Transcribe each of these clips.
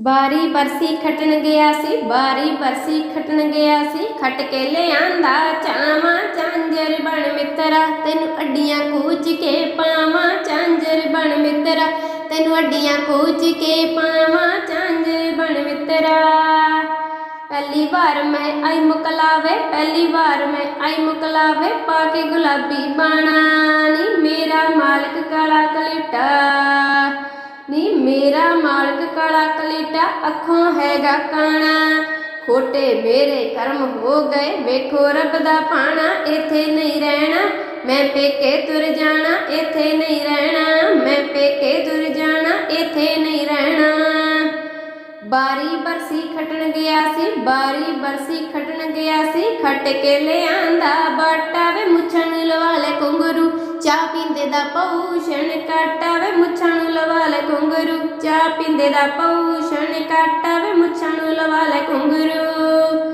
ਬਾਰੀ ਬਰਸੀ ਖਟਣ ਗਿਆ ਸੀ, ਬਾਰੀ ਬਰਸੀ ਖਟਣ ਗਿਆ ਸੀ। ਖਟ ਕੇ ਲਿਆਂਦਾ ਚਾਵਾਂ, ਚਾਂਜਰ ਬਣ ਮਿੱਤਰਾ। ਤੈਨੂੰ ਅੱਡੀਆਂ ਕੂਚ ਕੇ ਪਾਵਾਂ, ਚਾਂਜਰ ਬਣ ਮਿੱਤਰਾ। ਤੈਨੂੰ ਅੱਡੀਆਂ ਕੂਚ ਕੇ ਪਾਵਾਂ, ਚਾਂਜਰ ਬਣ ਮਿੱਤਰਾ। ਪਹਿਲੀ ਵਾਰ ਮੈਂ ਆਈ ਮੁਕਲਾਵੇ, ਪਹਿਲੀ ਵਾਰ ਮੈਂ ਆਈ ਮੁਕਲਾਵੇ। ਪਾ ਕੇ ਗੁਲਾਬੀ ਬਾਣਾ ਨੀ, ਮੇਰਾ ਮਾਲਕ ਕਾਲਾ ਕਲੇਟਾ। ਮੇਰਾ ਮਾਲਕ ਕਾਲਾ ਕਲੀਟਾ ਅੱਖੋਂ ਹੈਗਾ ਕਾਣਾ। ਖੋਟੇ ਮੇਰੇ ਕਰਮ ਹੋ ਗਏ ਵੇਖੋ ਰੱਬ ਦਾ ਪਾਣਾ, ਇੱਥੇ ਨਹੀਂ ਰਹਿਣਾ। ਮੈਂ ਪੇਕੇ ਤੁਰ ਜਾਣਾ, ਇੱਥੇ ਨਹੀਂ ਰਹਿਣਾ। ਮੈਂ ਪੇਕੇ ਤੁਰ ਜਾਣਾ, ਇੱਥੇ ਨਹੀਂ ਰਹਿਣਾ। ਬਾਰੀ ਬਰਸੀ ਖਟਣ ਗਿਆ ਸੀ, ਬਾਰੀ ਬਰਸੀ ਖਟਣ ਗਿਆ ਸੀ। ਖਟ ਕੇ ਲਿਆਂਦਾ ਬਾਟਾ ਵੇ, ਮੁੱਛਾਂ ਨੂੰ ਕੁੰਗਰੂ ਚਾਹ ਪੀਂਦੇ ਦਾ ਪੌਸ਼ਣ ਕੱਟ ਲਵਾ ਲੈ ਕੁੰਗਰੂ ਚਾਹ ਪੀਂਦੇ ਦਾ ਪੌਸ਼ਣ ਕਾਟਾ ਵੇ ਮੁੱਛਾਂ ਨੂੰ ਲਵਾ ਲੈ ਕੁੰਗਰੂ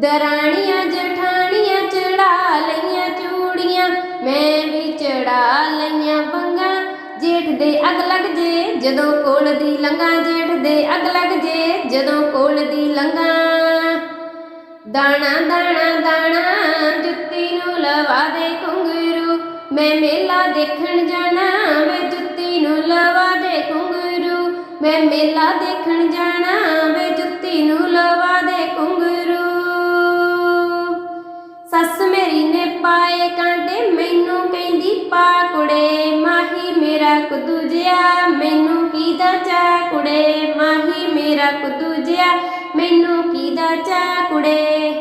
ਦਰਾਣੀਆਂ, ਜਠਾਣੀਆਂ ਚੜਾ ਲਈਆਂ ਚੂੜੀਆਂ, ਮੈਂ ਵੀ ਚੜਾ ਲਈਆਂ ਬੰਗਾ ਜੇਠ ਦੇ ਅਗ ਲੱਗ ਜੇ, ਜਦੋਂ ਕੋਲ ਦੀ ਲੰਗਾ। ਜੇਠ ਦੇ ਅਗ ਲੱਗ ਜੇ, ਜਦੋਂ ਕੋਲ ਦੀ ਲੰਗਾ। ਦਾਣਾ ਦਾਣਾ ਦਾਣਾ ਜੁੱਤੀ ਨੂੰ ਲਵਾ ਦੇ ਘੁੰਗਰੂ। ਮੈਂ ਮੇਲਾ ਦੇਖਣ ਜਾਣਾ ਘੁੰਗਰੂ ਮੈਂ ਮੇਲਾ ਦੇਖਣ ਜਾਣਾ ਵੇ ਜੁੱਤੀ ਨੂੰ ਲਵਾ ਦੇ ਘੁੰਗਰੂ। ਸੱਸ ਮੇਰੀ ਨੇ ਪਾਏ ਕਾਂਟੇ, ਮੈਨੂੰ ਕਹਿੰਦੀ, ਪਾ ਕੁੜੇ, ਮਾਹੀ ਮੇਰਾ ਕੁਦੂ ਜਿਆ। ਮੈਨੂੰ ਕੀ ਦਾ ਚਾ ਕੁੜੇ, ਮਾਹੀ ਮੇਰਾ ਕੁਦੂ ਜਿਆ। ਮੈਨੂੰ ਕੀ ਚਾ ਕੁੜੇ।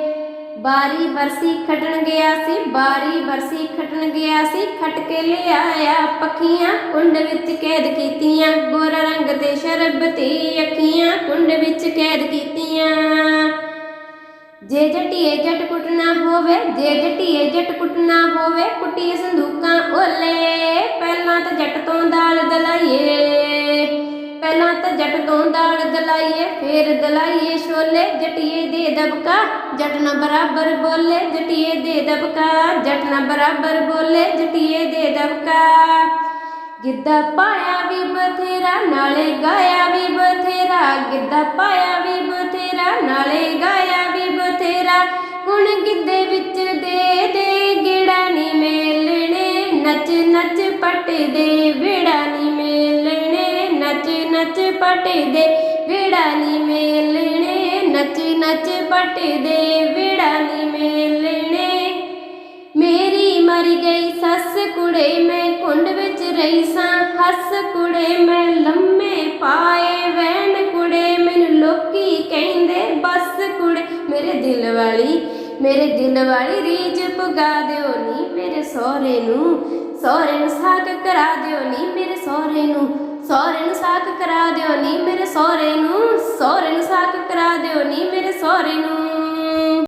ਬਾਰੀ ਬਰਸੀ ਖਟਣ ਗਿਆ ਸੀ, ਬਾਰੀ ਬਰਸੀ ਖਟਣ ਗਿਆ ਸੀ। ਖਟ ਕੇ ਲਿਆਇਆ ਪੱਖੀਆਂ, ਕੁੰਡ ਵਿੱਚ ਕੈਦ ਕੀਤੀਆਂ, ਗੋਰਾ ਰੰਗ ਦੇ ਤੇ ਅੱਖੀਆਂ ਕੁੰਡ ਵਿੱਚ ਕੈਦ ਕੀਤੀਆਂ। ਜੇ ਜਟੀਏ ਜਟ ਕੁੱਟਣਾ ਹੋਵੇ, ਜੇ ਜਟੀਏ ਜਟ ਕੁੱਟਣਾ ਹੋਵੇ, ਕੁੱਟੀਏ ਸੰਦੂਕਾਂ ਓਲੇ। ਪਹਿਲਾਂ ਤਾਂ ਜੱਟ ਤੋਂ ਦਾਲ ਦਲਾਈਏ, ਪਹਿਲਾਂ ਤਾਂ ਜੱਟ ਤੋਂ ਦਾਲ ਦਲਾਈਏ, ਫੇਰ ਦਲਾਈਏ ਛੋਲੇ। ਜਟੀਏ ਦੇ ਦਬਕਾ, ਜੱਟ ਨਾ ਬਰਾਬਰ ਬੋਲੇ। ਜਟੀਏ ਦੇ ਦਬਕਾ, ਜੱਟ ਨਾ ਬਰਾਬਰ ਬੋਲੇ। ਜਟੀਏ ਦੇ ਦਬਕਾ ਗਿੱਧਾ ਪਾਇਆ ਵੀ ਬਥੇਰਾ, ਨਾਲੇ ਗਾਇਆ ਵੀ ਬਥੇਰਾ। ਗਿੱਧਾ ਪਾਇਆ ਵੀ ਬਥੇਰਾ, ਨਾਲੇ ਗਾਇਆ ਵੀ ਬਥੇਰਾ। ਹੁਣ ਗਿੱਧੇ ਵਿੱਚ ਦੇ ਦੇ ਗਿੜਾ ਨੀ ਮੇਲਣੇ, ਨੱਚ ਨੱਚ ਪਟਦੇ ਵਿੜਾ ਨੀ ਮੇਲਣੇ, ਨੱਚ ਨੱਚ ਪਟਦੇ ਵਿੜਾ ਨੀ ਮੇਲਣੇ, ਨੱਚ ਨੱਚ ਪਟਦੇ ਵਿੜਾ ਨੀ ਮੇਲਣੇ। ਮੇਰੀ ਮਰ ਗਈ ਸੱਸ ਕੁੜੇ, ਮੈਂ ਕੁੰਡ ਵਿੱਚ ਰਹੀ ਸਾਂ, ਹੱਸ ਕੁੜੇ, ਮੈਂ ਲੰਮੇ ਪਾਏ ਵੈਣ ਕੁੜੇ, ਮੈਨੂੰ ਲੋਕੀ ਕਹਿੰਦੇ, ਬਸ ਕੁੜੇ, ਮੇਰੇ ਦਿਲ ਵਾਲੀ, ਮੇਰੇ ਦਿਲ ਵਾਲੀ ਰੀਝ ਪੁਗਾ ਦਿਓ ਨੀ ਮੇਰੇ ਸਹੁਰੇ ਨੂੰ ਸਹੁਰੇ ਨੂੰ ਸਾਕ ਕਰਾ ਦਿਓ ਨੀ ਮੇਰੇ ਸਹੁਰੇ ਨੂੰ ਸਹੁਰੇ ਨੂੰ ਸਾਕ ਕਰਾ ਦਿਓ ਨੀ ਮੇਰੇ ਸਹੁਰੇ ਨੂੰ ਸਹੁਰੇ ਨੂੰ ਸਾਕ